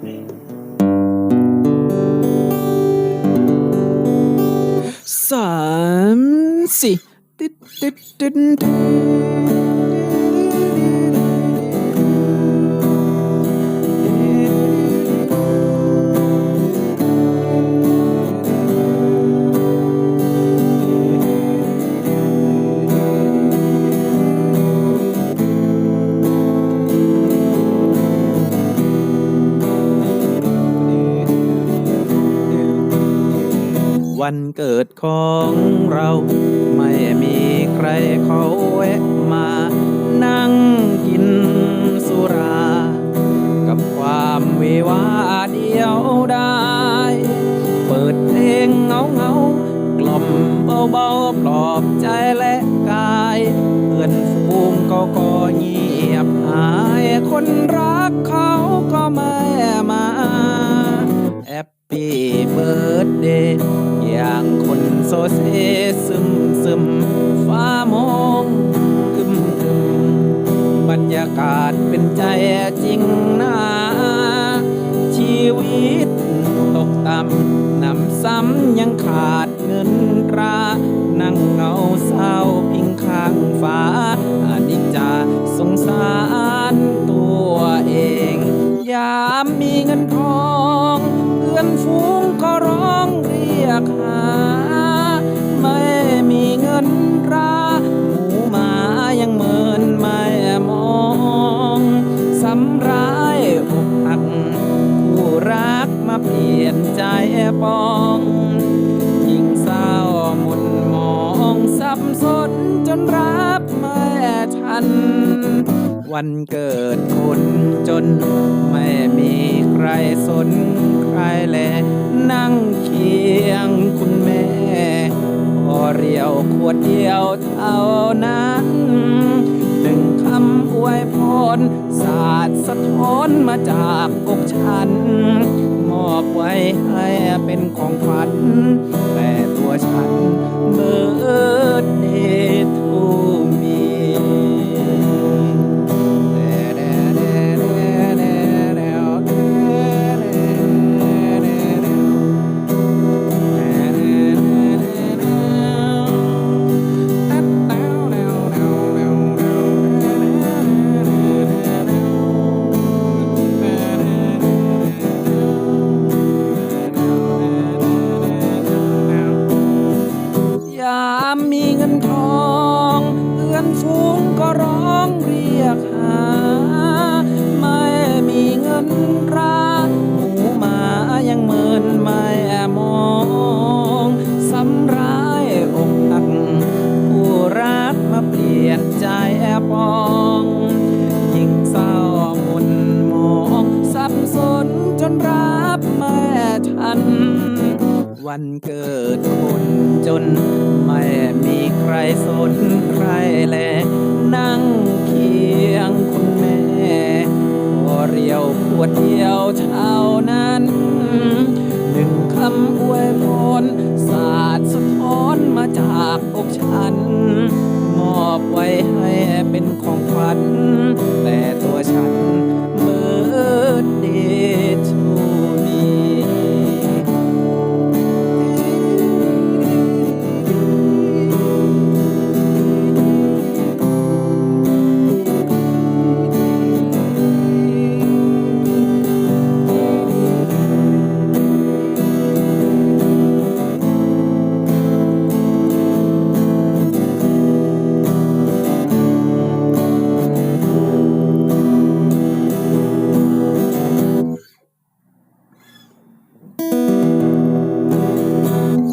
ส วันเกิดของเรา ไม่มีใครเขาแวะมา นั่งกินสุรา กับความเววาเดียวได้ เปิดเพลงเงาเงากล่อมเบาๆปลอบใจและกาย เพื่อนฝูงก็ก็เงียบหายคนรักเขา อย่างคนโซเซซึมซึมฟ้ามองคึมคึมบรรยากาศเป็นใจจริงนะชีวิตตกต่ำนำซ้ำยังขาดเงินตรานั่งเงาเศร้าพิงข้างฟ้าอานิจจาสงสารตัวเอง ยามมีเงินทองเพื่อนฝู ใจปองยิ่งเศร้าหมุนมองสับสนจนรับไม่ทัน วันเกิดคนจนไม่มีใครสนใครแลนั่งเคียงคุณแม่พอเรียวขวดเดียวเท่านั้นหนึ่งคำอวยพรศาสาดสะท้อนมาจากอกฉัน อบไว้ให้เป็นของขวัญแต่ตัวฉันเบิดเดามมีเงินทองเพื่อนฝูงก็ร้องเรียกหา ไม่มีเงินราหมูหมายังเมินไม่มองสำร้ายอกหักผู้รักมาเปลี่ยนใจปองยิ่งเศร้าหมุนมองสับสนจนรับไม่ทัน วันเกิดคนจน ไม่มีใครสนใครแล นั่งเคียงคุณแม่พอเรียวขวดเดียวเท่านั้น หนึ่งคำอวยพรศาสตร์สะท้อนมาจากอกฉัน มอบไว้ให้เป็นของขวัญแต่